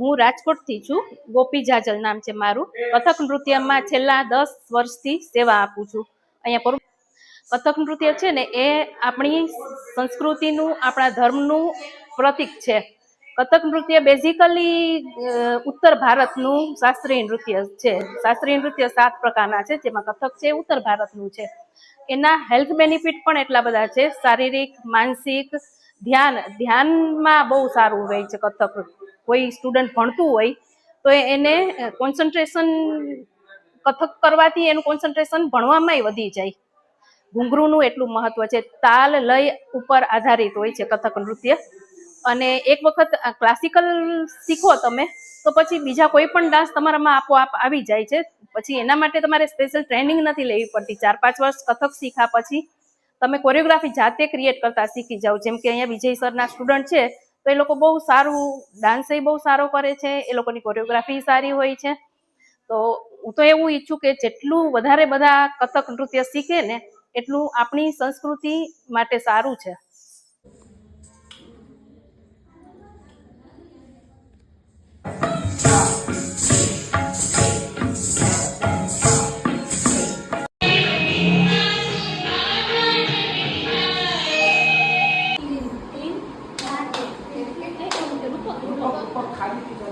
હું રાજકોટથી છું. ગોપી જાજલ નામ છે મારું. કથક નૃત્યમાં છેલ્લા દસ વર્ષથી સેવા આપું છું. અહીંયા કથક નૃત્ય છે ને, એ આપણી સંસ્કૃતિનું, આપણા ધર્મનું પ્રતીક છે. કથક નૃત્ય બેઝિકલી ઉત્તર ભારતનું શાસ્ત્રીય નૃત્ય છે. શાસ્ત્રીય નૃત્ય સાત પ્રકારના છે, જેમાં કથક છે, ઉત્તર ભારતનું છે. એના હેલ્થ બેનિફિટ પણ એટલા બધા છે. શારીરિક, માનસિક ધ્યાન, ધ્યાનમાં બહુ સારું હોય છે કથક. કોઈ સ્ટુડન્ટ ભણતું હોય, તો એને કોન્સન્ટ્રેશન કથક કરવાથી એનું કોન્સન્ટ્રેશન ભણવામાંય વધી જાય. ઘૂંઘરૂનું એટલું મહત્વ છે. તાલ, લય ઉપર આધારિત હોય છે કથક નૃત્ય. અને એક વખત ક્લાસિકલ શીખો તમે, તો પછી બીજા કોઈ પણ ડાન્સ તમારામાં આપોઆપ આવી જાય છે. પછી એના માટે તમારે સ્પેશિયલ ટ્રેનિંગ નથી લેવી પડતી. ચાર પાંચ વર્ષ કથક શીખ્યા પછી તમે કોરિયોગ્રાફી જાતે ક્રિએટ કરતા શીખી જાઓ. જેમ કે અહીંયા વિજય સરના સ્ટુડન્ટ છે, તો એ લોકો બહુ સારું ડાન્સ બહુ સારો કરે છે, એ લોકોની કોરિયોગ્રાફી સારી હોય છે. તો હું તો એવું ઈચ્છું કે જેટલું વધારે બધા કથક નૃત્ય શીખે ને, એટલું આપણી સંસ્કૃતિ માટે સારું છે.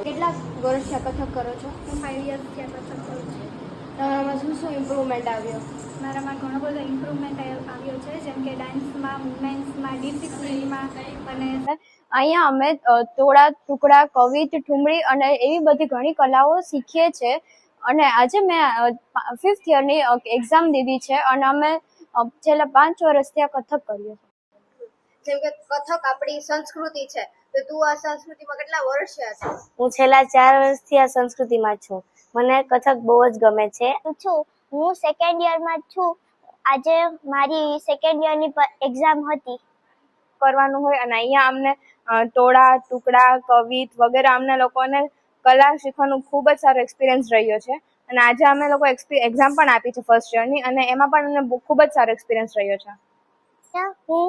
કેટલા વર્ષથી આ કથક કરો છો? હું ફાઇવ યર્સ ત્યાં કથક કરું છું. તમારામાં શું શું ઇમ્પ્રુવમેન્ટ આવ્યો? મારામાં ઘણો બધો ઇમ્પ્રુવમેન્ટ આવ્યો છે જેમ કે ડાન્સમાં મુવમેન્ટ્સમાં ડિસિપ્લિનમાં અને અહીંયા અમે તોડા ટુકડા કવિત ઠુમરી અને એવી બધી ઘણી કલાઓ શીખીએ છીએ. અને આજે મેં ફિફ્થ યરની એક્ઝામ દીધી છે અને અમે છેલ્લા પાંચ વર્ષથી આ કથક કર્યો છે. જેમ કે કથક આપણી સંસ્કૃતિ છે. તો તું આ સંસ્કૃતિમાં કેટલા વર્ષ છે? હું છેલ્લા ચાર વર્ષથી આ સંસ્કૃતિમાં છું. મને કથક બહુ જ ગમે છે. છું. હું સેકન્ડ યરમાં છું. આજે મારી સેકન્ડ યરની એક્ઝામ હતી. કરવાનું હોય અને અહીંયા અમને ટોળા ટુકડા કવિત વગેરે અમને લોકોને કલા શીખવાનું ખૂબ જ સારો એક્સપિરિયન્સ રહ્યો છે. અને આજે અમે લોકો એક્ઝામ પણ આપી છે ફર્સ્ટ યરની અને એમાં પણ અમને ખૂબ જ સારો એક્સપિરિયન્સ રહ્યો છે. હું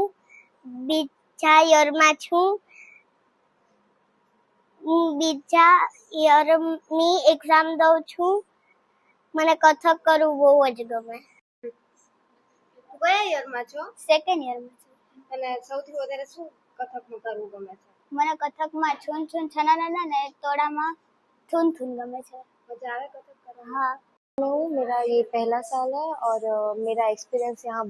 બીજા યરમાં છું. હું બીજા યરની એક્ઝામ દઉં છું મને કથક કરવું બહુ જ ગમે કયા યરમાં છો સેકન્ડ યરમાં છું અને સૌથી વધારે શું કથકમાં કરવું ગમે છે મને કથકમાં છૂન છૂન છના ના ને તોડામાં થૂન થૂન ગમે છે મજા આવે કથક કરવા हाँ मेरा ये पहला साल है और अ, मेरा एक्सपीरियंस यहाँ